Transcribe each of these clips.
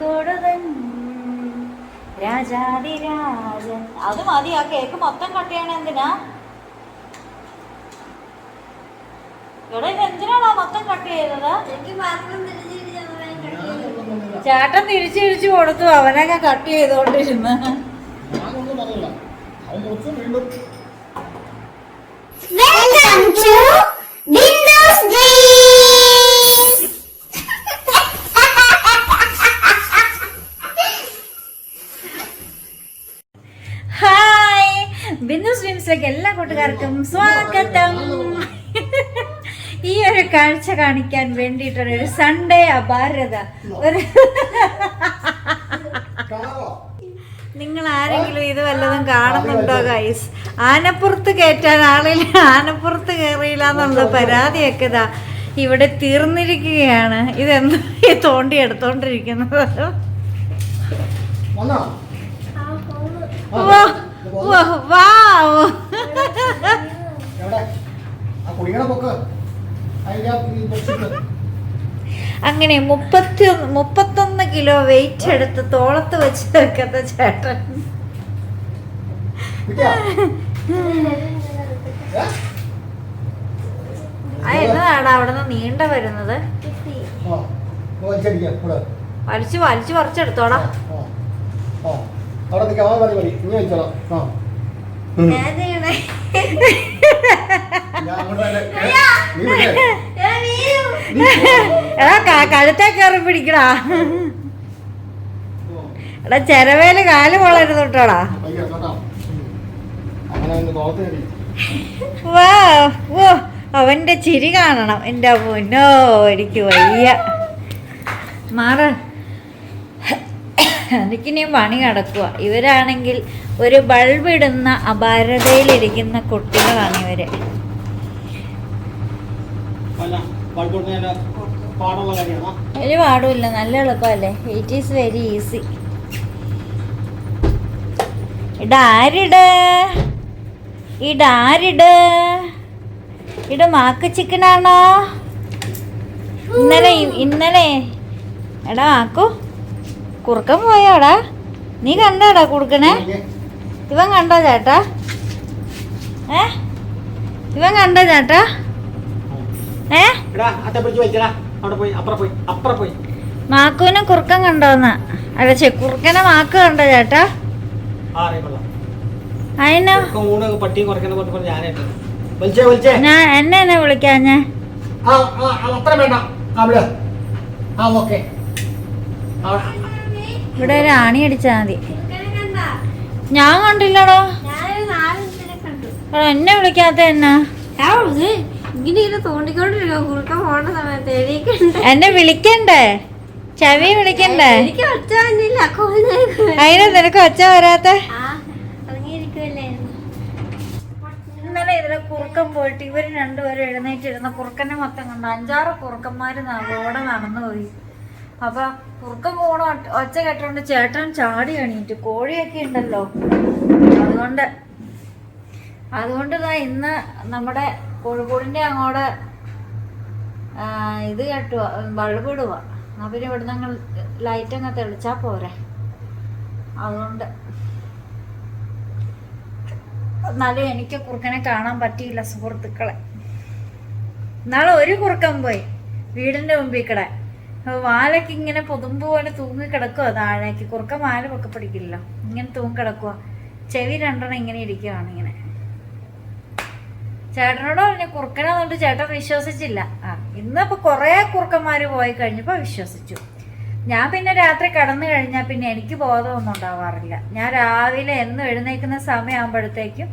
കോഴിക്കോടുതൻ രാജാതിരാജൻ അത് മതി ആ കേക്ക് മൊത്തം കട്ടിയാണ് എന്തിനാ? ഇവിടെ എന്തിനാണോ മൊത്തം കട്ട് ചെയ്തത്. ചേട്ടൻ തിരിച്ചു തിരിച്ചു കൊടുത്തു അവനൊക്കെ കട്ട് ചെയ്തോണ്ടിരുന്ന്. ഞാനൊന്നും പറഞ്ഞില്ല അവൻ മുറിച്ച് വീണ്ടും ബിന്ദു സ്ട്രീംസിലേക്ക് എല്ലാ കൂട്ടുകാർക്കും സ്വാഗതം. ഈ ഒരു കാഴ്ച കാണിക്കാൻ വേണ്ടിയിട്ടുള്ള ഒരു സൺഡേ അപാരത. ഒരു നിങ്ങൾ ആരെങ്കിലും ഇത് വല്ലതും കാണുന്നുണ്ടോ ഗൈസ് ആനപ്പുറത്ത് കയറ്റാൻ ആളില്ല. ആനപ്പുറത്ത് കയറിയില്ല എന്നുള്ള പരാതിയൊക്കെ ഇതാ ഇവിടെ തീർന്നിരിക്കുകയാണ്. ഇതെന്താ തോണ്ടി എടുത്തോണ്ടിരിക്കുന്നത്? അങ്ങനെ മുപ്പത്തി മുപ്പത്തൊന്ന് കിലോ വെയിറ്റ് എടുത്ത് തോളത്ത് വെച്ച് വെക്കുന്ന ചേട്ടൻ? എന്നതാണ് അവിടെ നിന്ന് നീണ്ട വരുന്നത്? വലിച്ചു വലിച്ചു പറിച്ചെടുത്തോടാ അവിടെ നിൽക്കാം ആ മതി മതി ഇനി വെച്ചോളാം. ആ. എടാ കഴുത്തേ കയറി പിടിക്കടാ. എടാ ചെരവേൽ കാൽ വളരുന്നു കേട്ടോടാ. വാ ഓ അവന്റെ ചിരി കാണണം. എന്റെ പൊന്നോ എനിക്ക് വയ്യ. മാറ. എനിക്കിനിയും പണി കിടക്കുക ഇവരാണെങ്കിൽ ഒരു ബൾബ് ഇടുന്ന അപാരതയിലിരിക്കുന്ന കുട്ടികളാണ് ഇവർ. ഒരു പാടുമില്ല നല്ല എളുപ്പമല്ലേ? ഇറ്റ് ഈസ് വെരി ഈസി ഇടാരിട്. ഇടാരിട്. ഇട് മാക്ക് ചിക്കനാണോ? ഇന്നലെ ഇന്നലെ. എടാ ആക്കു കുറുക്കൻ പോയാടാ? നീ കണ്ടാടാ കുറുക്കനെ? ഇവൻ കണ്ടോ ചേട്ടാ? ഏ? ഇവൻ കണ്ടോ ചേട്ടാ? ഏ? മാക്കുവിനെ കുറുക്കൻ കണ്ടോന്ന്. അല്ല ചെ കുറുക്കനെ മാക്ക് കണ്ടോ ചേട്ടാ? അതിന് ഞാൻ എന്നെ എന്നെ ആ ആ, അത്ര വേണ്ട. ആ വിട്. ആ ഓക്കെ. ഇവിടെ ഒരു ആണി അടിച്ചാൽ മതി. ഞാൻ കണ്ടില്ലടോ. എന്നെ വിളിക്കാത്ത എന്നാ? വിളിക്കണ്ടേ? ചവി വിളിക്കണ്ടേ? അതിന് നിനക്ക് ഒച്ച വരാത്ത? ഇന്നലെ ഇതിലെ കുറുക്കം പോയിട്ട് ഇവർ രണ്ടുപേരും എഴുന്നേറ്റിരുന്ന കുറുക്കനെ മൊത്തം കണ്ടു. അഞ്ചാറ് കുറുക്കന്മാര് റോഡ് നടന്നു പോയി. അപ്പൊ കുറുക്കൻ പോണ ഒച്ച കേട്ടോണ്ട് ചേട്ടൻ ചാടി എണീറ്റ്. കോഴിയൊക്കെ ഉണ്ടല്ലോ. അതുകൊണ്ട് അതുകൊണ്ട് ഇതാ ഇന്ന് നമ്മുടെ കോഴിക്കോടിന്റെ അങ്ങോട്ട് ഇത് കെട്ടുക ബൾബ് ഇടുക എന്നാ പിന്നെ ഇവിടെ നിങ്ങൾ ലൈറ്റ് അങ്ങ് തെളിച്ചാ പോരെ. അതുകൊണ്ട് എന്നാലും എനിക്ക് കുറുക്കനെ കാണാൻ പറ്റിയില്ല സുഹൃത്തുക്കളെ. നാളെ ഒരു കുറുക്കൻ പോയി വീടിന്റെ മുമ്പിൽ കൂടെ അപ്പൊ വാലൊക്കെ ഇങ്ങനെ പൊതുമ്പ് പോലെ തൂങ്ങി കിടക്കുക താഴേക്ക്. കുറുക്ക വാല പൊക്കെ പിടിക്കില്ലല്ലോ. ഇങ്ങനെ തൂങ്ങി കിടക്കുക ചെവി രണ്ടെണ്ണം ഇങ്ങനെ ഇരിക്കുവാണ് ഇങ്ങനെ. ചേട്ടനോട് പറഞ്ഞു കുറുക്കനാന്നുകൊണ്ട് ചേട്ടൻ വിശ്വസിച്ചില്ല. ആ ഇന്നിപ്പോ കുറെ കുറുക്കന്മാർ പോയി കഴിഞ്ഞപ്പോ വിശ്വസിച്ചു. ഞാൻ പിന്നെ രാത്രി കടന്നു കഴിഞ്ഞാൽ പിന്നെ എനിക്ക് ബോധമൊന്നും ഉണ്ടാവാറില്ല. ഞാൻ രാവിലെ എന്നും എഴുന്നേക്കുന്ന സമയമാകുമ്പോഴത്തേക്കും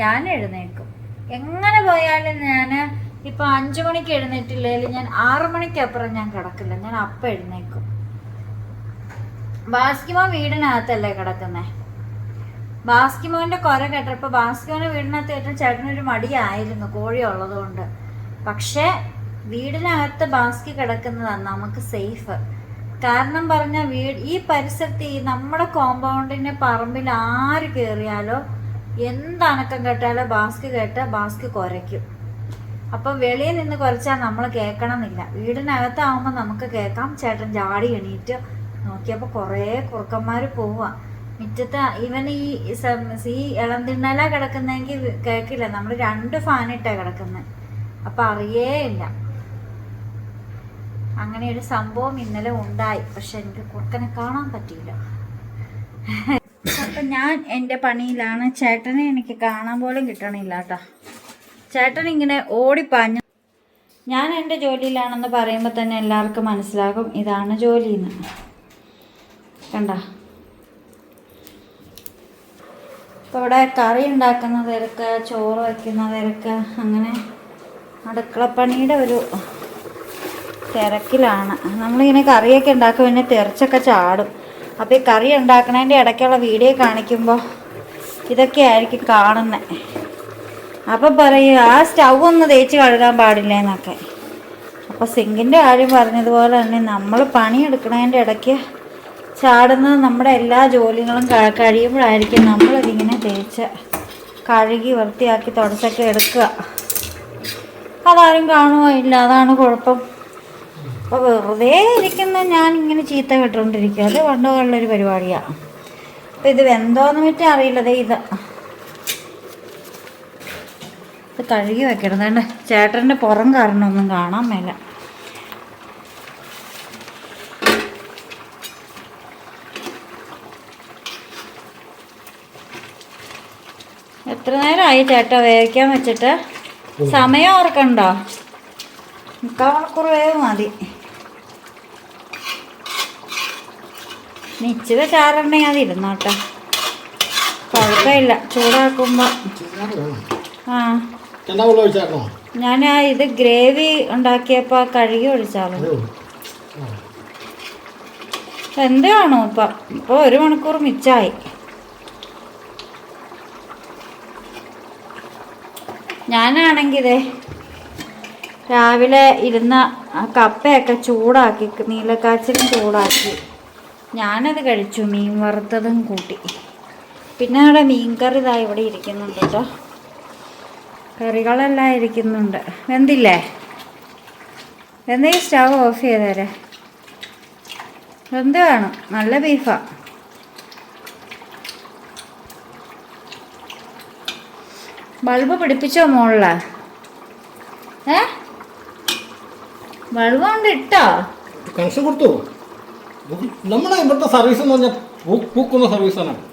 ഞാൻ എഴുന്നേൽക്കും. എങ്ങനെ പോയാലും ഞാൻ ഇപ്പൊ അഞ്ചു മണിക്ക് എഴുന്നേറ്റില്ലെങ്കിൽ ഞാൻ ആറു മണിക്ക് അപ്പുറം ഞാൻ കിടക്കില്ല. ഞാൻ അപ്പ എഴുന്നേക്കും. ബാസ്കിമോ വീടിനകത്തല്ലേ കിടക്കുന്നേ? ബാസ്കിമോന്റെ കൊര കേട്ടപ്പോ ബാസ്കിമോന്റെ വീടിനകത്ത് ഏറ്റവും ചേട്ടനൊരു മടിയായിരുന്നു കോഴി ഉള്ളതുകൊണ്ട്. പക്ഷേ വീടിനകത്ത് ബാസ്കി കിടക്കുന്നതാണ് നമുക്ക് സേഫ്. കാരണം പറഞ്ഞ വീട് ഈ പരിസരത്ത് ഈ നമ്മുടെ കോമ്പൗണ്ടിന്റെ പറമ്പിൽ ആര് കയറിയാലോ എന്ത് കേട്ടാലോ ബാസ്കി കേട്ട ബാസ്കി കുരയ്ക്കും. അപ്പൊ വെളിയിൽ നിന്ന് കുറച്ചാൽ നമ്മൾ കേൾക്കണമെന്നില്ല വീടിനകത്താവുമ്പോൾ നമുക്ക് കേൾക്കാം. ചേട്ടൻ ചാടി എണീറ്റ് നോക്കിയപ്പോൾ കുറേ കുറുക്കന്മാർ പോവാ. മുറ്റത്ത് ഇവൻ ഈ ഈ ഇളം തിണ്ണല കിടക്കുന്നെങ്കിൽ കേൾക്കില്ല നമ്മൾ രണ്ട് ഫാനിട്ടാണ് കിടക്കുന്നത് അപ്പം അറിയേ ഇല്ല. അങ്ങനെ ഒരു സംഭവം ഇന്നലെ ഉണ്ടായി. പക്ഷെ എനിക്ക് കുറുക്കനെ കാണാൻ പറ്റിയില്ല. അപ്പം ഞാൻ എന്റെ പണിയിലാണ്. ചേട്ടനെ എനിക്ക് കാണാൻ പോലും കിട്ടണില്ല കേട്ടോ ചേട്ടൻ ഇങ്ങനെ ഓടിപ്പാഞ്ഞു ഞാൻ എന്റെ ജോലിയിലാണെന്ന് പറയുമ്പോൾ തന്നെ എല്ലാവർക്കും മനസ്സിലാകും ഇതാണ് ജോലി എന്ന് കണ്ട? ഇപ്പോൾ ഇവിടെ കറി ഉണ്ടാക്കുന്ന തിരക്ക് ചോറ് വയ്ക്കുന്ന തിരക്ക് അങ്ങനെ അടുക്കളപ്പണിയുടെ ഒരു തിരക്കിലാണ്. നമ്മളിങ്ങനെ കറിയൊക്കെ ഉണ്ടാക്കും പിന്നെ തെറിച്ചൊക്കെ ചാടും. അപ്പോൾ ഈ കറി ഉണ്ടാക്കുന്നതിന്റെ ഇടയ്ക്കുള്ള വീഡിയോ കാണിക്കുമ്പോൾ ഇതൊക്കെ ആയിരിക്കും കാണുന്നത് അപ്പം പറയും ആ സ്റ്റൗ ഒന്ന് തേച്ച് കഴുകാൻ പാടില്ല എന്നൊക്കെ അപ്പോൾ സിങ്കിന്റെ കാര്യം പറഞ്ഞതുപോലെ തന്നെ നമ്മൾ പണിയെടുക്കണതിന്റെ ഇടയ്ക്ക് ചാടുന്നത് നമ്മുടെ എല്ലാ ജോലികളും കഴിയുമ്പോഴായിരിക്കും നമ്മളിതിങ്ങനെ തേച്ച് കഴുകി വൃത്തിയാക്കി തുടച്ചൊക്കെ എടുക്കുക. അതാരും കാണുമോ ഇല്ല അതാണ് കുഴപ്പം. അപ്പോൾ വെറുതെ ഇരിക്കുന്ന ഞാൻ ഇങ്ങനെ ചീത്ത കേട്ടുകൊണ്ടിരിക്കുക അത് പണ്ടുള്ളൊരു പരിപാടിയാണ് അപ്പോൾ ഇത് വെന്തോന്ന് വെച്ചാൽ അറിയില്ലതേ ഇത്. ഇത് കഴുകി വെക്കണം വേണ്ട ചേട്ടന്റെ പുറം കാരണമൊന്നും കാണാൻ മേല. എത്ര നേരമായി ചേട്ടാ വേവിക്കാൻ വെച്ചിട്ട്? സമയം ഓർക്കണ്ടോ മുക്കാൽ മണിക്കൂർ വേവ് മതി. നിശ്ചിത ചാറുണ്ടെങ്കിൽ അത് ഇരുന്നോട്ടെ. കുഴപ്പമില്ല. ചൂടാക്കുമ്പോൾ ആ. എന്താ വെള്ളം ഒഴിച്ചാക്കണോ ഞാൻ ഇത് ഗ്രേവി ഉണ്ടാക്കിയപ്പോൾ കഴുകി ഒഴിച്ചാലോ എന്താണോ ഇപ്പൊ? ഇപ്പൊ ഇപ്പോൾ ഒരു മണിക്കൂർ മിച്ചായി. ഞാനാണെങ്കിൽ ഇതേ രാവിലെ ഇരുന്ന കപ്പയൊക്കെ ചൂടാക്കി നീലക്കാച്ചിലും ചൂടാക്കി ഞാനത് കഴിച്ചു മീൻ വറുത്തതും കൂട്ടി. പിന്നെ അവിടെ മീൻ കറി ഇതാ ഇവിടെ ഇരിക്കുന്നുണ്ട് കേട്ടോ കറികളെല്ലാം ഇരിക്കുന്നുണ്ട്. വെന്തില്ലേ? എന്തെങ്കിലും സ്റ്റവ് ഓഫ് ചെയ്തേരെ. വെന്ത് വേണം നല്ല ബീഫാ. ബൾബ് പിടിപ്പിച്ചോ മോളിൽ? ഏ? ബൾബ് കൊണ്ട് ഇട്ടോ? കൊടുത്തു? നമ്മുടെ ഇവിടുത്തെ സർവീസ് എന്ന് പറഞ്ഞാൽ പൂക്കുന്ന സർവീസാണ്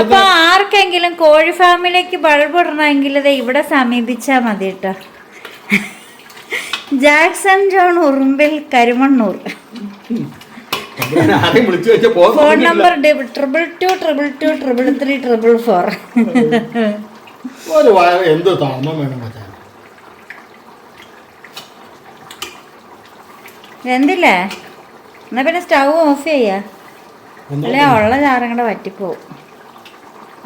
അപ്പൊ ആർക്കെങ്കിലും കോഴി ഫാമിലേക്ക് ബൾബ് ഇടണമെങ്കിൽ ദേ ഇവിടെ സമീപിച്ചാ മതി കേട്ടോ Jackson John Urumbil Karimannoor. Phone number triple two triple two triple three triple four. എന്ത് വേണം എന്തില്ലേ? എന്നാ പിന്നെ സ്റ്റൗ ഓഫ് ചെയ്യാ. അല്ലെ ഉള്ള ചാറും കൂടെ വറ്റിപ്പോവും.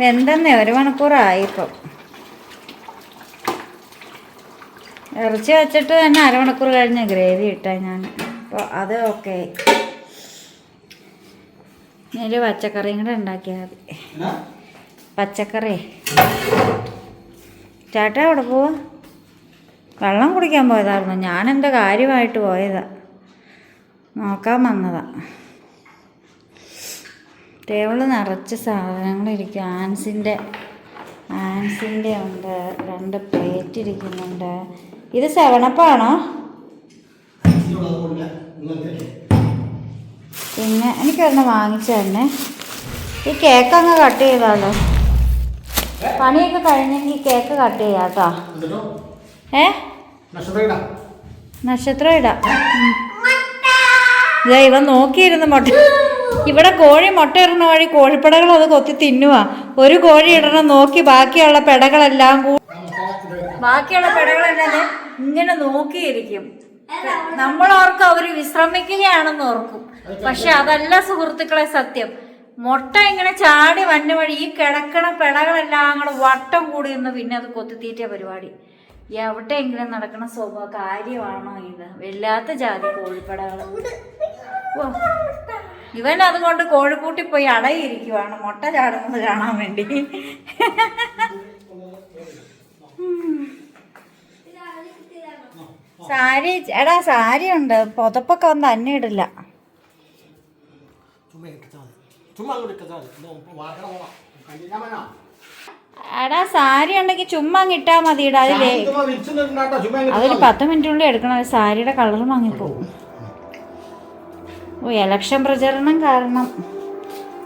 വെന്തെന്നേ ഒരു മണിക്കൂറായി ഇപ്പം ഇറച്ചി വെച്ചിട്ട് തന്നെ അരമണിക്കൂർ കഴിഞ്ഞ് ഗ്രേവി ഇട്ടാ ഞാൻ അപ്പോൾ അത് ഓക്കെ ഇതിൽ പച്ചക്കറിയും കൂടെ ഉണ്ടാക്കിയാൽ മതി. പച്ചക്കറി. ചേട്ടാ അവിടെ പോവാ? വെള്ളം കുടിക്കാൻ പോയതായിരുന്നു. ഞാൻ എന്റെ കാര്യമായിട്ട് പോയതാ. നോക്കാൻ വന്നതാ. ടേബിൾ നിറച്ച് സാധനങ്ങളിരിക്കും. ആൻസിന്റെ ആൻസിന്റെ ഉണ്ട് രണ്ട് പ്ലേറ്റ് ഇരിക്കുന്നുണ്ട്. ഇത് സെവനപ്പാണോ പിന്നെ എനിക്ക് വാങ്ങിച്ചു വാങ്ങിച്ചതന്നെ ഈ കേക്ക് അങ്ങ് കട്ട് ചെയ്താലോ? പണിയൊക്കെ കഴിഞ്ഞെങ്കിൽ കേക്ക് കട്ട് ചെയ്യാം കേട്ടോ. ഏ? നക്ഷത്രം ഇടാം ഇവൻ നോക്കിയിരുന്ന് മുട്ട ഇവിടെ കോഴി മുട്ട ഇടുന്ന വഴി കോഴിപ്പടകൾ അത് കൊത്തി തിന്നുക ഒരു കോഴി ഇടണം നോക്കി ബാക്കിയുള്ള പെടകളെല്ലാം ബാക്കിയുള്ള പെടകളെല്ലാം ഇങ്ങനെ നോക്കിയിരിക്കും. നമ്മളോർക്കും അവർ വിശ്രമിക്കുകയാണെന്ന് ഓർക്കും. പക്ഷെ അതല്ല സുഹൃത്തുക്കളെ സത്യം. മുട്ട ഇങ്ങനെ ചാടി വന്ന വഴി ഈ കിടക്കണ പെടകളെല്ലാം കൂടെ വട്ടം കൂടി നിന്ന് പിന്നെ അത് കൊത്തിത്തീറ്റ പരിപാടി. എവിടെയെങ്കിലും നടക്കണ സ്വഭാവ കാര്യമാണോ ഇത്? വല്ലാത്ത ജാതി കോഴിപ്പടകൾ ഓ, ഇവൻ അതുകൊണ്ട് കോഴിക്കൂട്ടി പോയി അടയിരിക്കുവാണ്. മുട്ട ചാടുന്നത് കാണാൻ വേണ്ടി. സാരി എടാ സാരി ഉണ്ട് പുതപ്പൊക്കെ ഒന്ന് തന്നെ ഇടില്ല. എടാ സാരി ഉണ്ടെങ്കിൽ ചുമ്മാ കിട്ടാ മതിടാ അതിലേ അങ്ങ് അതൊരു. പത്ത് മിനിറ്റിനുള്ളിൽ എടുക്കണം. സാരിയുടെ കളർ വാങ്ങിപ്പോവും ഓ ഇലക്ഷൻ പ്രചരണം കാരണം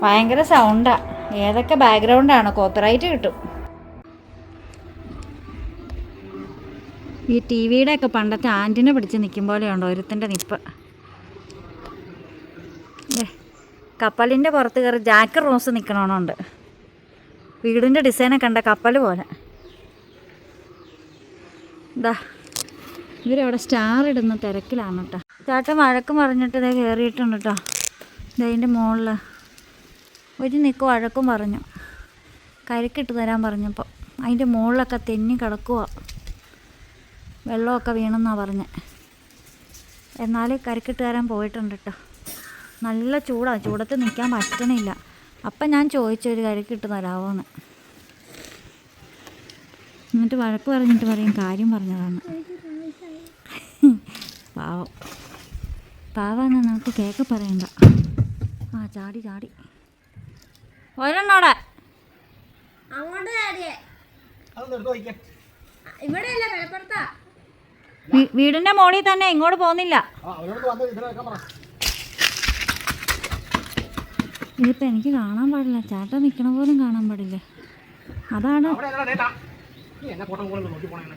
ഭയങ്കര സൗണ്ടാ ഏതൊക്കെ ബാക്ക്ഗ്രൗണ്ടാണ് കോപ്പറൈറ്റ് കിട്ടും. ഈ ടി വിയുടെ ഒക്കെ പണ്ടത്തെ ആന്റിനെ പിടിച്ച് നിൽക്കും പോലെയുണ്ടോ ഒരുത്തിന്റെ നിപ്പ്. കപ്പലിന്റെ പുറത്ത് കയറി ജാക്ക് റോസ് നിൽക്കണമെന്നുണ്ട് വീടിന്റെ ഡിസൈനെ കണ്ട കപ്പൽ പോലെ. ഇതാ ഇവരവിടെ സ്റ്റാർ ഇടുന്ന തിരക്കിലാണ് കേട്ടോ ചേട്ടൻ വഴക്ക് പറഞ്ഞിട്ട് ഇതേ കയറിയിട്ടുണ്ട് കേട്ടോ ഇതതിന്റെ മുകളിൽ ഒരു നിൽക്ക് വഴക്കും പറഞ്ഞു. കരിക്കിട്ട് തരാൻ പറഞ്ഞപ്പോൾ അതിന്റെ മുകളിലൊക്കെ തെന്നി കിടക്കുക വെള്ളമൊക്കെ വീണെന്നാണ് പറഞ്ഞത് എന്നാൽ കരിക്കിട്ട് തരാൻ പോയിട്ടുണ്ട് കേട്ടോ നല്ല ചൂടാണ് ചൂടത്ത് നിൽക്കാൻ പറ്റണില്ല. അപ്പം ഞാൻ ചോദിച്ചൊരു ഒരു തരാമോ എന്ന് എന്നിട്ട് വഴക്ക് പറഞ്ഞിട്ട് പറയും കാര്യം പറഞ്ഞതാണ്. പാവം. പാവാന്ന് നമുക്ക് കേക്ക് പറയണ്ട. ആ ചാടി ചാടി. ഒരെണ്ണോടെ വീടിന്റെ മോളിൽ തന്നെ ഇങ്ങോട്ട് പോകുന്നില്ല. അവരോട് വന്ന് ഇതിനെ പറ. ഇതിപ്പോ എനിക്ക് കാണാൻ പാടില്ല. ചേട്ടൻ നിക്കണ പോലും കാണാൻ പാടില്ല. അതാണ് എന്നെ ഫോട്ടോ കൂടെ നോക്കി പോണേ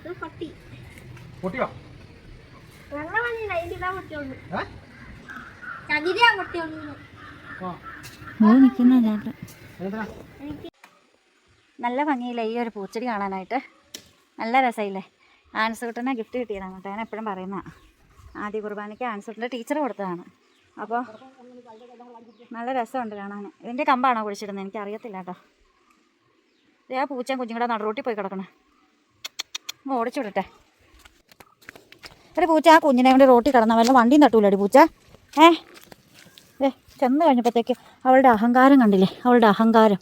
ഇത് പട്ടി പൊട്ടിയോ വെള്ള മഞ്ഞ ഇതിലാ പൊട്ടിയുള്ളൂ ഏ ചകിരിയാ പൊട്ടിയുള്ളൂ ആ ഓ നിൽക്കുന്ന ചേട്ടൻ എന്തിനാ നല്ല ഭംഗിയില്ലേ ഈ ഒരു പൂച്ചെടി കാണാനായിട്ട്? നല്ല രസമില്ലേ ആൻസൂട്ടനെ ഗിഫ്റ്റ് കിട്ടിയതാണ് കേട്ടോ. ഞാൻ എപ്പോഴും പറയുന്ന ആദ്യ കുർബാനയ്ക്ക് ആൻസുട്ടന്റെ ടീച്ചർ കൊടുത്തതാണ്. അപ്പോൾ നല്ല രസമുണ്ട് കാണാൻ. ഇതിന്റെ കമ്പാണോ കുഴിച്ചിടുന്നത്? എനിക്ക് അറിയത്തില്ല കേട്ടോ. ഇതേ ആ പൂച്ചയും കുഞ്ഞുങ്ങളുടെ നടുറോട്ടി പോയി കിടക്കണേ. ഒന്ന് ഓടിച്ചു വിടട്ടെ ഒരു പൂച്ച ആ കുഞ്ഞിനെ കൊണ്ട് റോട്ടി കിടന്ന വല്ല വണ്ടിയും തട്ടൂലടി പൂച്ച. ഏ? ഏ ചെന്ന് കഴിഞ്ഞപ്പോഴത്തേക്ക് അവളുടെ അഹങ്കാരം കണ്ടില്ലേ? അവളുടെ അഹങ്കാരം.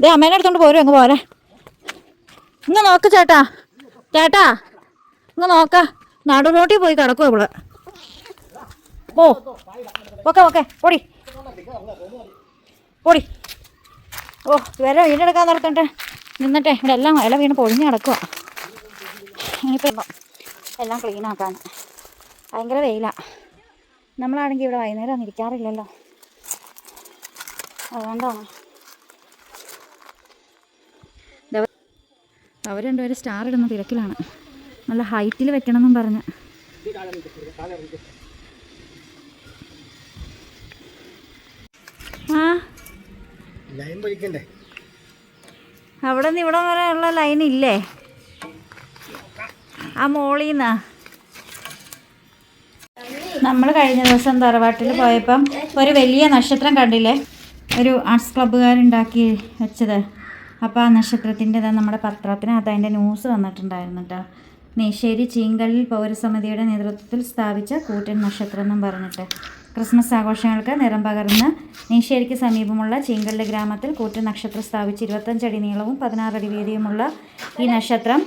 ഇതേ അമ്മേനെ എടുത്തോണ്ട് പോരും അങ്ങ് പോരെ. ഇങ്ങ് നോക്ക് ചേട്ടാ. ചേട്ടാ ഇങ്ങ് നോക്ക. നടു റോട്ടിൽ പോയി കിടക്കും അവൾ ഓ ഓക്കെ ഓക്കെ പൊടി. പൊടി. ഓ ഇവരെ വീടെടുക്കാൻ നടത്തണ്ടേ? നിന്നിട്ടെ ഇവിടെ എല്ലാം ഇല വീണ് പൊഴിഞ്ഞ് കിടക്കുക ഇനിയിപ്പോൾ എല്ലാം ക്ലീൻ ആക്കാൻ ഭയങ്കര വെയിലാണ് നമ്മളാണെങ്കിൽ ഇവിടെ വൈകുന്നേരം ഒന്നും ഇരിക്കാറില്ലല്ലോ. അതുകൊണ്ടാണ്. അവർ രണ്ടുപേരും സ്റ്റാർ ഇടുന്ന തിരക്കിലാണ്. നല്ല ഹൈറ്റിൽ വെക്കണം വെക്കണമെന്നും പറഞ്ഞ്. അവിടെ നിന്ന് ഇവിടെ വരെ ഉള്ള ലൈൻ ഇല്ലേ? ആ മോളിൽ നിന്നാ നമ്മൾ കഴിഞ്ഞ ദിവസം തറവാട്ടിൽ പോയപ്പം ഒരു വലിയ നക്ഷത്രം കണ്ടില്ലേ? ഒരു ആർട്സ് ക്ലബ്ബുകാരുണ്ടാക്കി വെച്ചത്. അപ്പോൾ ആ നക്ഷത്രത്തിന്റെ നമ്മുടെ പത്രത്തിനകത്ത് അതിന്റെ ന്യൂസ് വന്നിട്ടുണ്ടായിരുന്നു കേട്ടോ നെയ്ശ്ശേരി ചീങ്കളിൽ പൗരസമിതിയുടെ നേതൃത്വത്തിൽ സ്ഥാപിച്ച കൂറ്റൻ നക്ഷത്രം എന്നും പറഞ്ഞിട്ട്. ക്രിസ്മസ് ആഘോഷങ്ങൾക്ക് നിറം പകർന്ന് നെയ്ശ്ശേരിക്ക് സമീപമുള്ള ചീങ്കളിലെ ഗ്രാമത്തിൽ കൂറ്റൻ നക്ഷത്രം സ്ഥാപിച്ച് ഇരുപത്തഞ്ചടി നീളവും പതിനാറടി വീതിയുമുള്ള ഈ നക്ഷത്രം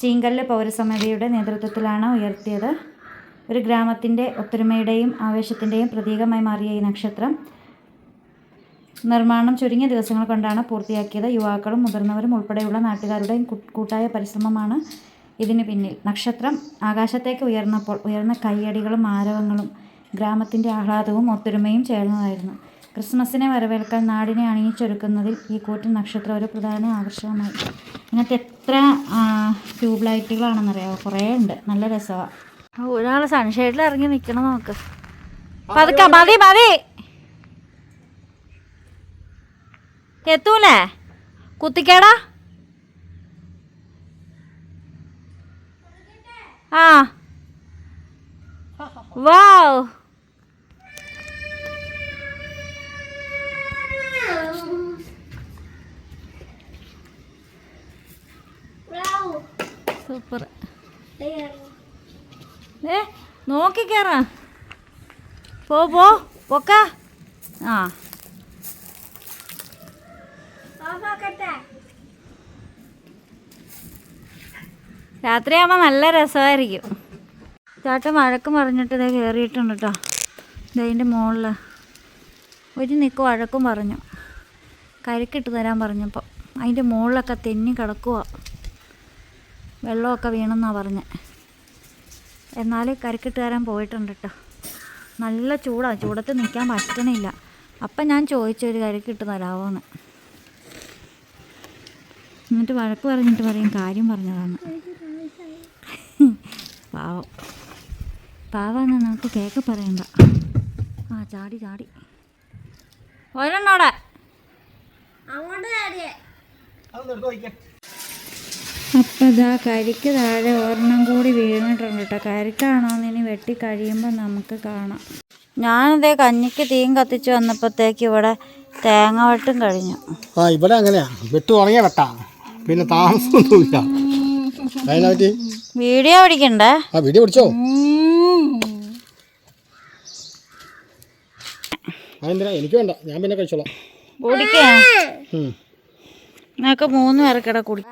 ചീങ്കല്ല് പൗരസമിതിയുടെ നേതൃത്വത്തിലാണ് ഉയർത്തിയത്. ഒരു ഗ്രാമത്തിന്റെ ഒത്തൊരുമയുടെയും ആവേശത്തിന്റെയും പ്രതീകമായി മാറിയ ഈ നക്ഷത്രം നിർമ്മാണം ചുരുങ്ങിയ ദിവസങ്ങൾ കൊണ്ടാണ് പൂർത്തിയാക്കിയത്. യുവാക്കളും മുതിർന്നവരും ഉൾപ്പെടെയുള്ള നാട്ടുകാരുടെയും കൂട്ടായ പരിശ്രമമാണ് ഇതിന് പിന്നിൽ. നക്ഷത്രം ആകാശത്തേക്ക് ഉയർന്നപ്പോൾ ഉയർന്ന കയ്യടികളും ആരവങ്ങളും ഗ്രാമത്തിന്റെ ആഹ്ലാദവും ഒത്തൊരുമയും ചേർന്നതായിരുന്നു. ക്രിസ്മസിനെ വരവേൽക്കാൻ നാടിനെ അണിയിച്ചൊരുക്കുന്നതിൽ ഈ കൂറ്റൻ നക്ഷത്രം ഒരു പ്രധാന ആകർഷണമായി. ഇങ്ങനത്തെ എത്ര ട്യൂബ് ലൈറ്റുകളാണെന്നറിയാമോ കുറേ ഉണ്ട്. നല്ല രസമാണ് ഒരാൾ സൺഷെയ്ഡിൽ ഇറങ്ങി നിൽക്കണം നമുക്ക് പതുക്കെ മതി മതി. എത്തൂലേ? കുത്തിക്കേടാ. ആ. വാവ് സൂപ്പർ ഏ നോക്കി കയറാ പോ പോ പൊക്ക. ആ. രാത്രിയാകുമ്പോൾ നല്ല രസമായിരിക്കും. ചേട്ടൻ വഴക്കും പറഞ്ഞിട്ട് ഇതേ കയറിയിട്ടുണ്ട് കേട്ടോ ഇതതിന്റെ മുകളിൽ ഒരു നിൽക്കും വഴക്കും പറഞ്ഞു. കരിക്കിട്ട് തരാൻ പറഞ്ഞപ്പോൾ അതിന്റെ മുകളിലൊക്കെ തെന്നി കിടക്കുക വെള്ളമൊക്കെ വീണെന്നാണ് പറഞ്ഞത് എന്നാൽ കരക്കിട്ട് തരാൻ പോയിട്ടുണ്ട് കേട്ടോ നല്ല ചൂടാണ് ചൂടത്ത് നിൽക്കാൻ പറ്റണില്ല. അപ്പം ഞാൻ ചോദിച്ചൊരു കരക്കിട്ട് തരാമോ എന്ന് എന്നിട്ട് വഴക്ക് പറഞ്ഞിട്ട് പറയും കാര്യം പറഞ്ഞതാണ് പാവം. പാവാന്ന് നമുക്ക് കേക്ക് പറയണ്ട. ആ ചാടി ചാടി. ഒരെണ്ണോടെ. അപ്പം ഇതാ കരിക്ക് താഴെ ഒരെണ്ണം കൂടി വീണിട്ടുണ്ട് കേട്ടോ. കരിക്കാണോന്ന് ഇനി വെട്ടി കഴിയുമ്പോൾ നമുക്ക് കാണാം. ഞാനിതേ കഞ്ഞിക്ക് തീയും കത്തിച്ച് വന്നപ്പോഴത്തേക്ക് ഇവിടെ തേങ്ങ വെട്ടും കഴിഞ്ഞു. ആ ഇവിടെ അങ്ങനെയാ. വെട്ട് തുടങ്ങിയ വെട്ടാ. പിന്നെ താമസമൊന്നുമില്ല. വീഡിയോ പിടിക്കണ്ടേ? ആ വീഡിയോ പിടിച്ചോ? അതെന്തിനാ? എനിക്ക് വേണ്ട. ഞാൻ പിന്നെ കഴിച്ചോളാം. കുടിക്കേ. നിനക്ക് മൂന്ന് പേർക്കിടെ കുടി.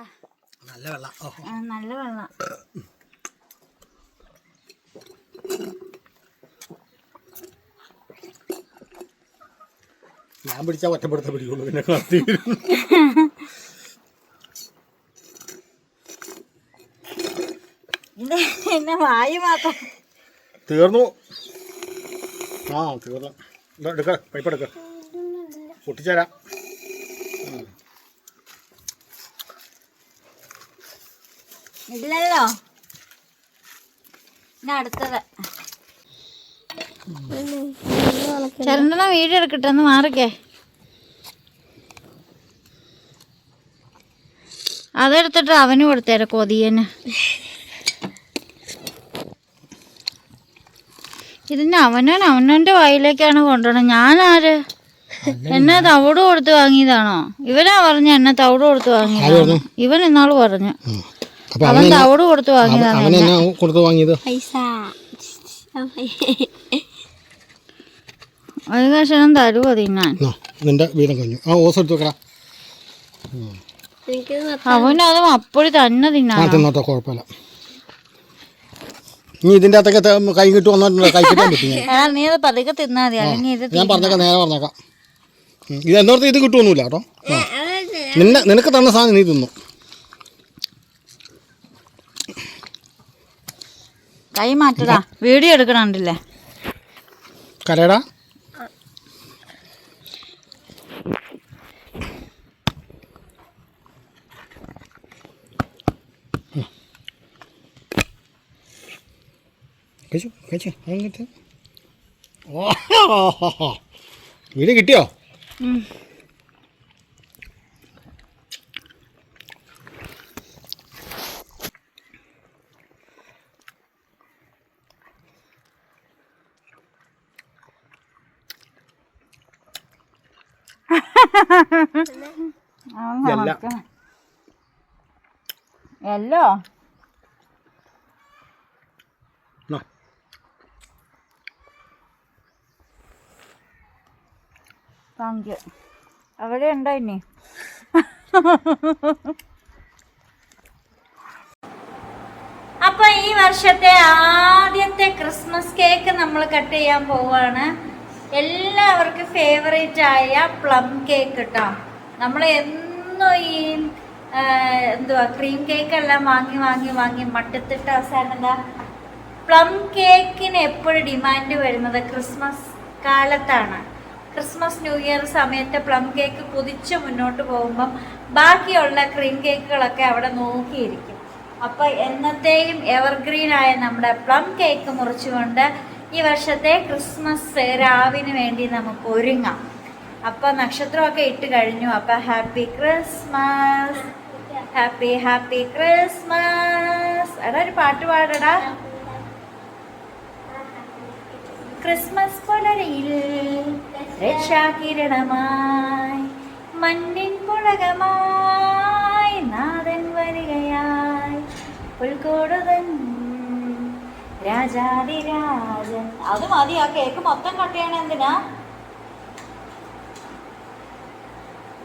നല്ല വെള്ളം. ഓഹോ നല്ല വെള്ളം. ഞാൻ പിടിച്ചാൽ ഒറ്റപ്പെടുത്ത പിടിക്കുള്ളൂ. പിന്നെ കത്തി വായു മാത്രം. തീർന്നു. ആ തീർന്നു. എടുക്ക. പൈപ്പ് എടുക്ക. പൊട്ടിച്ചേരാം. ഇല്ലല്ലോ ഇനി അടുത്തത്. ചരണ്ടന വീഡിയോ എടുക്കട്ടെ ഒന്ന് മാറിക്കേ. അതെടുത്തിട്ട് അവന് കൊടുത്തേര കൊതിയന്. ഇതിന് അവനവൻ അവനവന്റെ വായിലേക്കാണ് കൊണ്ടുപോകണം ഞാനാര് എന്നെ തവിട് കൊടുത്ത് വാങ്ങിയതാണോ? ഇവനാ പറഞ്ഞ എന്നെ തവിട് കൊടുത്ത് വാങ്ങിയതാണോ? ഇവൻ ഇന്നാൾ പറഞ്ഞു. അവൻ തവിട് കൊടുത്ത് വാങ്ങിയതാണ് കൊടുത്ത് വാങ്ങിയത്? ഒരു കഷണം തരുവോ തിന്നാൻ ആ നിന്റെ വീതം കഴിഞ്ഞു. ആ ഓസ് എടുത്ത് വെക്കടാ. എനിക്ക് അവനത് അപ്പോഴി തന്നെ തിന്നാ തിന്നോട്ടോ കുഴപ്പമില്ല. നീ ഇതിന്റെ അകത്തൊക്കെ കൈ കിട്ടു വന്നിട്ടുണ്ടോ കൈ കിട്ടാൻ പറ്റും ഞാൻ. എടാ നീ അത് പതുക്കെ തിന്നാ മതി. അല്ലെങ്കിൽ ഇത് ഞാൻ പറഞ്ഞേക്കാം നേരെ പറഞ്ഞേക്കാം. ഇത് എന്നോർത്ത് ഇത് കിട്ടുമൊന്നുമില്ല കേട്ടോ. നിന്നെ നിനക്ക് തന്ന സാധനം നീ തിന്നു. കൈ മാറ്റടാ. വീഡിയോ എടുക്കണണ്ടില്ലേ കരടാ കഴിച്ചു കഴിച്ചു അങ്ങനത്തെ വീട് കിട്ടിയോ? എല്ല. Thank you. അവിടെ ഉണ്ടോ ഇനി? അപ്പൊ ഈ വർഷത്തെ ആദ്യത്തെ ക്രിസ്മസ് കേക്ക് നമ്മൾ കട്ട് ചെയ്യാൻ പോവാണ് എല്ലാവർക്കും ഫേവറേറ്റ് ആയ പ്ലം കേക്ക് കേട്ടോ നമ്മൾ എന്നും ഈ എന്തുവാ ക്രീം കേക്ക് എല്ലാം വാങ്ങി വാങ്ങി വാങ്ങി മട്ടത്തിട്ട് അവസാനം എന്താ പ്ലം കേക്കിന് എപ്പോഴും ഡിമാൻഡ് വരുന്നത് ക്രിസ്മസ് കാലത്താണ്. ക്രിസ്മസ് ന്യൂ ഇയർ സമയത്ത് പ്ലം കേക്ക് കുതിച്ച് മുന്നോട്ട് പോകുമ്പം ബാക്കിയുള്ള ക്രീം കേക്കുകളൊക്കെ അവിടെ നോക്കിയിരിക്കും. അപ്പോൾ എന്നത്തെയും എവർഗ്രീൻ ആയ നമ്മുടെ പ്ലം കേക്ക് മുറിച്ചുകൊണ്ട് ഈ വർഷത്തെ ക്രിസ്മസ് രാവിന് വേണ്ടി നമുക്ക് ഒരുങ്ങാം. അപ്പോൾ നക്ഷത്രമൊക്കെ ഇട്ട് കഴിഞ്ഞു. അപ്പോൾ happy Christmas. Happy happy Christmas. എടാ ഒരു പാട്ട് പാടടാ. ക്രിസ്മസ് പുലരിയിൽ രക്ഷാകിരണമായി മണ്ണിൻ പുഴകമായി നാഥൻ വരികയായി. പുൽക്കോടുതൻ രാജാതിരാജൻ. അത് മതി ആ കേക്ക് മൊത്തം കട്ടിയാണ് ചെയ്യണ എന്തിനാ?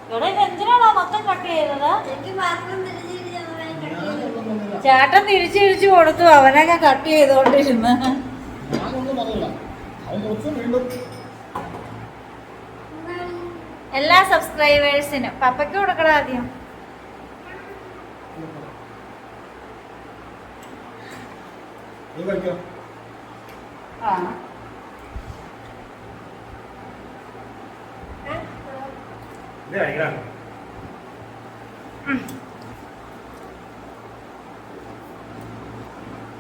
ഇവിടെ എന്തിനാണോ മൊത്തം കട്ട് ചെയ്തത്? ചേട്ടൻ തിരിച്ചു തിരിച്ചു കൊടുത്തു അവനൊക്കെ കട്ട് ചെയ്തോണ്ടിരുന്ന് ഞാനൊന്നും പറഞ്ഞില്ല അവൻ മുറിച്ച് വീണ്ടും എല്ലാ സബ്സ്ക്രൈബേഴ്സിനും പപ്പയ്ക്ക് കൊടുക്കണം ആദ്യം. നീ കഴിക്കോ ആ ഇത് കഴിക്കണം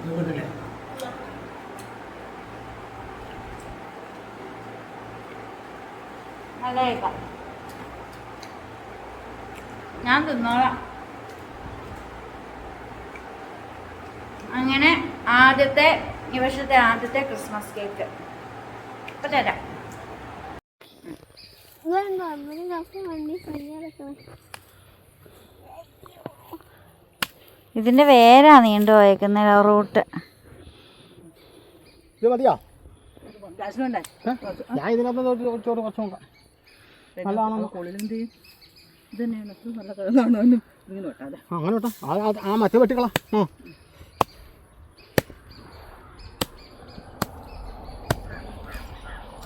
നീ നല്ല കഴിക്കാം ഞാൻ തിന്നോളാം. അങ്ങനെ ആദ്യത്തെ ഈ വർഷത്തെ ആദ്യത്തെ ക്രിസ്മസ് കേക്ക്. ഇപ്പൊ തരാം. ഇതിന്റെ വേരാ നീണ്ടു പോയേക്കുന്ന റൂട്ട്. ഇത് മതിയോ? ഞാൻ ഇതിനകത്ത് ചോറ് കുറച്ച് നോക്കാം. നല്ലതാണോ? അങ്ങനെ ആ മറ്റേ വെട്ടിക്കളാ. ആ.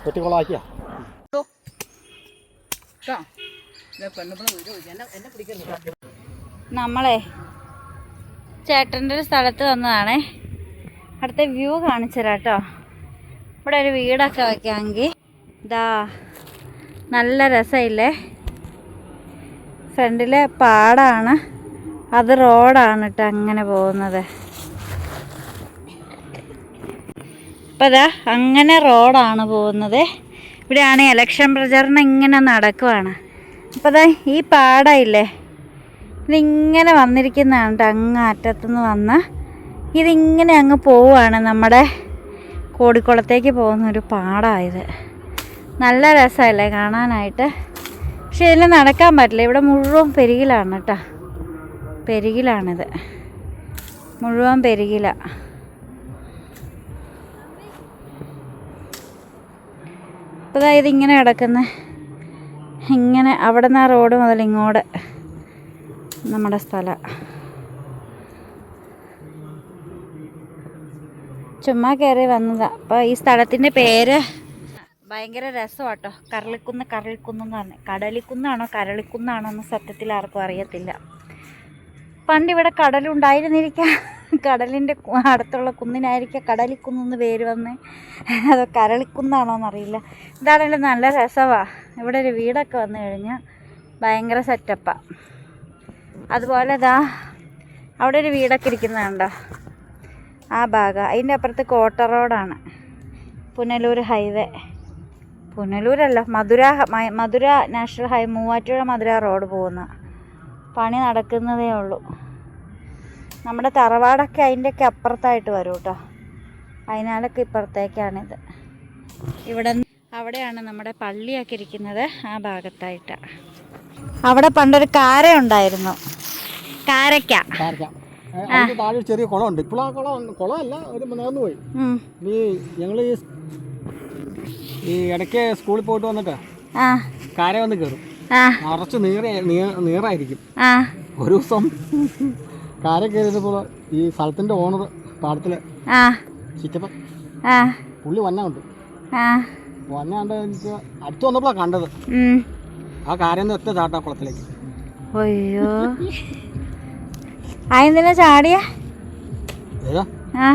വെട്ടിക്കൊളാക്കിയാ. നമ്മളെ ചേട്ടന്റെ ഒരു സ്ഥലത്ത് വന്നതാണേ. അടുത്ത വ്യൂ കാണിച്ചു തരാം കേട്ടോ ഇവിടെ ഒരു വീടൊക്കെ വയ്ക്കാമെങ്കിൽ ഇതാ നല്ല രസമില്ലേ? ഫ്രണ്ടിലെ പാടാണ്. അത് റോഡാണ് കേട്ടോ അങ്ങനെ പോകുന്നത്. അപ്പം അതാ അങ്ങനെ റോഡാണ് പോകുന്നത്. ഇവിടെയാണ് ഇലക്ഷൻ പ്രചാരണം ഇങ്ങനെ നടക്കുവാണ്. അപ്പോൾ അതാ ഈ പാടയില്ലേ? ഇതിങ്ങനെ വന്നിരിക്കുന്നതാണ് കേട്ടോ അങ്ങ് അറ്റത്തുനിന്ന് വന്ന്. ഇതിങ്ങനെ അങ്ങ് പോവുകയാണ് നമ്മുടെ കോടിക്കുളത്തേക്ക് പോകുന്ന ഒരു പാടായത് നല്ല രസമല്ലേ കാണാനായിട്ട്? പക്ഷെ ഇതിൽ നടക്കാൻ പറ്റില്ല. ഇവിടെ മുഴുവൻ പെരുകിലാണ് കേട്ടോ. പെരുകിലാണിത്. മുഴുവൻ പെരുകില. അപ്പോൾ ഇതാ ഇതിങ്ങനെ ഇങ്ങനെ അവിടെ നിന്ന് ആ റോഡ് മുതൽ ഇങ്ങോട്ട് നമ്മുടെ സ്ഥലം. ചുമ്മാ കയറി വന്നതാ. അപ്പോൾ ഈ സ്ഥലത്തിന്റെ പേര് ഭയങ്കര രസമാട്ടോ കരളിക്കുന്ന് കരളിക്കുന്ന് എന്ന് കടലിക്കുന്നാണോ കരളിക്കുന്നാണോ എന്ന് സത്യത്തിൽ ആർക്കും അറിയത്തില്ല. പണ്ട് ഇവിടെ കടലുണ്ടായിരുന്നിരിക്കാം കടലിന്റെ അടുത്തുള്ള കുന്നിനായിരിക്കാം കടലിക്കുന്നെന്ന് പേര് വന്ന്. അതോ കരളിക്കുന്നാണോ എന്നറിയില്ല. ഇതാണെങ്കിലും നല്ല രസമാണ് ഇവിടെ ഒരു വീടൊക്കെ വന്നു കഴിഞ്ഞാൽ ഭയങ്കര സെറ്റപ്പാണ് അതുപോലെ ഇതാ അവിടെ ഒരു വീടൊക്കെ ഇരിക്കുന്നതുണ്ടോ ആ ഭാഗം. അതിന്റെ അപ്പുറത്ത് കോട്ട റോഡാണ്. Punalur highway. പുനലൂരല്ല Madurai Madurai national high Muvattupuzha Madurai road പോകുന്ന പണി നടക്കുന്നതേ ഉള്ളൂ. നമ്മുടെ തറവാടൊക്കെ അതിന്റെയൊക്കെ അപ്പുറത്തായിട്ട് വരും കേട്ടോ അതിനാലൊക്കെ ഇപ്പുറത്തേക്കാണിത്. ഇവിടെ അവിടെയാണ് നമ്മുടെ പള്ളിയൊക്കെ ഇരിക്കുന്നത് ആ ഭാഗത്തായിട്ട്. അവിടെ പണ്ടൊരു കാര ഉണ്ടായിരുന്നു. കാരക്ക ചെറിയ കുളമുണ്ട്. ഇപ്പോൾ ആ കുളം കുളമല്ല ഒരു പോയി. ഞങ്ങൾ ഈ ഈ ഇടയ്ക്ക് സ്കൂളിൽ പോയിട്ട് വന്നിട്ട് കാര വന്ന് കയറും നിറച്ച് നീറ നീറായിരിക്കും. ഒരു ദിവസം കാര കയറിയപ്പോൾ ഈ സ്ഥലത്തിന്റെ ഓണർ പാടത്തിൽ ചിറ്റപ്പൻ പുള്ളി വന്നുണ്ട് ആ. വന്ന കണ്ട് എനിക്ക് അടുത്ത് വന്നപ്പോഴാണ് കണ്ടത്. ആ കാര്യം ഒറ്റ ചാട്ടാ കുളത്തിലേക്ക്. അയ്യോ. അതെന്തിനാ ചാടിയ? ഏതാ? ആ.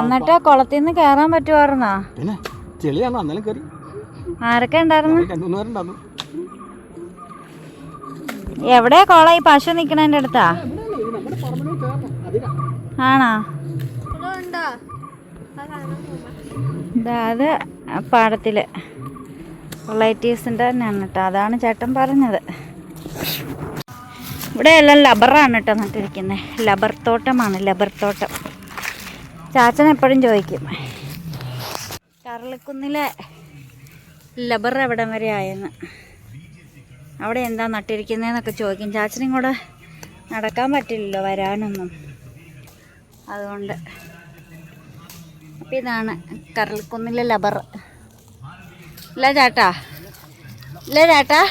എന്നിട്ട് കുളത്തിൽ നിന്ന് കേറാൻ പറ്റുമായിരുന്നോ? പിന്നെ ചെളിയാണ്? അന്നേരം കയറി ആരൊക്കെ ഉണ്ടായിരുന്നു? എവിടെ മൂന്ന് പേരുണ്ടായിരുന്നു എവിടെയാ കുളം ഈ പശു നിക്കണതിന്റെ അടുത്താ? ആണോ? അത് പാടത്തിൽ. റിലേറ്റീവ്സിന്റെ തന്നെയാണ് കേട്ടോ. അതാണ് ചേട്ടൻ പറഞ്ഞത്. ഇവിടെ എല്ലാം ലബറാണ് കേട്ടോ നട്ടിരിക്കുന്നത് ലബർ തോട്ടമാണ് ലബർ തോട്ടം. ചാച്ചൻ എപ്പോഴും ചോദിക്കും. കറളിക്കുന്നിലെ ലബർ എവിടെ വരെ ആയെന്ന്. അവിടെ എന്താ നട്ടിരിക്കുന്നതെന്നൊക്കെ ചോദിക്കും. ചാച്ചനും കൂടെ നടക്കാൻ പറ്റില്ലല്ലോ വരാനൊന്നും. അതുകൊണ്ട് അപ്പം ഇതാണ് കറൽക്കുന്നിലെ ലബർ. ഇല്ല ചേട്ടാ. ഇല്ല ചേട്ടാ.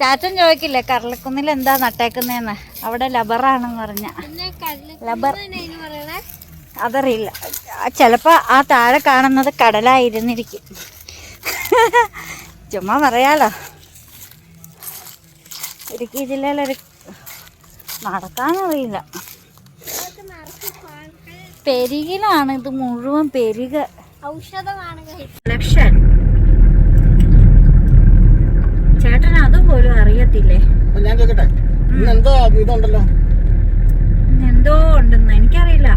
ചാച്ചൻ ചോദിക്കില്ലേ കറലക്കുന്നിൽ എന്താ നട്ടേക്കുന്നതെന്ന് അവിടെ ലബറാണെന്ന് പറഞ്ഞ. ലബർ പറയണേ? അതറിയില്ല. ചിലപ്പോൾ ആ താഴെ കാണുന്നത് കടലായിരുന്നിരിക്കും. ചുമ്മാ പറയാലോ. ഇടുക്കി ജില്ലയിലൊരു നടക്കാനറിയില്ല. പെരുകിലാണ് ഇത് മുഴുവൻ പെരുക. ഔഷധമാണ് ചേട്ടൻ അതുപോലും അറിയത്തില്ലേ? ഞാൻ ചോദിക്കട്ടെ? എന്തോ ഇതുണ്ടല്ലോ? എന്തോ ഉണ്ടെന്ന് എനിക്കറിയില്ല.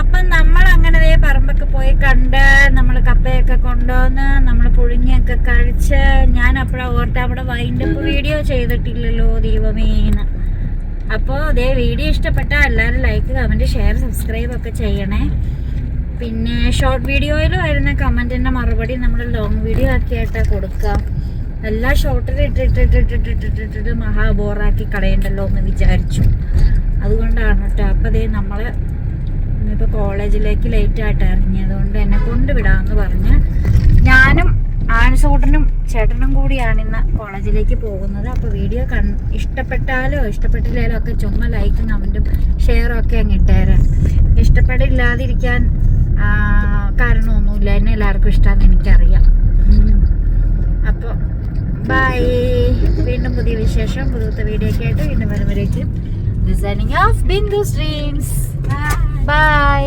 അപ്പം നമ്മൾ അങ്ങനെ ദേ പറമ്പൊക്കെ പോയി കണ്ട് നമ്മൾ കപ്പയൊക്കെ കൊണ്ടുവന്ന് നമ്മൾ പുഴുങ്ങിയൊക്കെ കഴിച്ച് ഞാൻ അപ്പോഴാ ഓർത്ത് അവിടെ വൈൻഡപ്പ് വീഡിയോ ചെയ്തിട്ടില്ലല്ലോ ദൈവമേന്ന് അപ്പോൾ അതേ വീഡിയോ ഇഷ്ടപ്പെട്ടാൽ എല്ലാവരും ലൈക്ക് കമന്റ് ഷെയർ സബ്സ്ക്രൈബ് ഒക്കെ ചെയ്യണേ. പിന്നെ ഷോർട്ട് വീഡിയോയിൽ വരുന്ന കമന്റിന്റെ മറുപടി നമ്മൾ ലോങ് വീഡിയോ ആക്കിയിട്ടാണ് കൊടുക്കുക എല്ലാ ഷോർട്ടിൽ ഇട്ടിട്ടിട്ടിട്ടിട്ടിട്ടിട്ടിട്ട് മഹാബോറാക്കി കളയണ്ടല്ലോ എന്ന് വിചാരിച്ചു. അതുകൊണ്ടാണ് കേട്ടോ അപ്പം അതേ നമ്മൾ ഇന്നിപ്പോൾ കോളേജിലേക്ക് ലേറ്റായിട്ട് ഇറങ്ങി. അതുകൊണ്ട് എന്നെ കൊണ്ടുവിടാമെന്ന് പറഞ്ഞ് ഞാനും ആൻസൂട്ടനും ചേട്ടനും കൂടിയാണ് ഇന്ന് കോളേജിലേക്ക് പോകുന്നത്. അപ്പോൾ വീഡിയോ കൺ ഇഷ്ടപ്പെട്ടാലോ ഇഷ്ടപ്പെട്ടില്ലാലോ ഒക്കെ ചുമ്മാ ലൈക്കും കമന്റും ഷെയറും ഒക്കെ അങ്ങ് ഇട്ടേരാം. ഇഷ്ടപ്പെടില്ലാതിരിക്കാൻ കാരണമൊന്നുമില്ല. എന്നെ എല്ലാവർക്കും ഇഷ്ടമാണെന്ന് എനിക്കറിയാം. അപ്പോൾ ബൈ വീണ്ടും പുതിയ വിശേഷം പുതുത്ത വീഡിയോ ഒക്കെ ആയിട്ട് വീണ്ടും വരുമ്പോഴേക്കും designing of Bindu streams by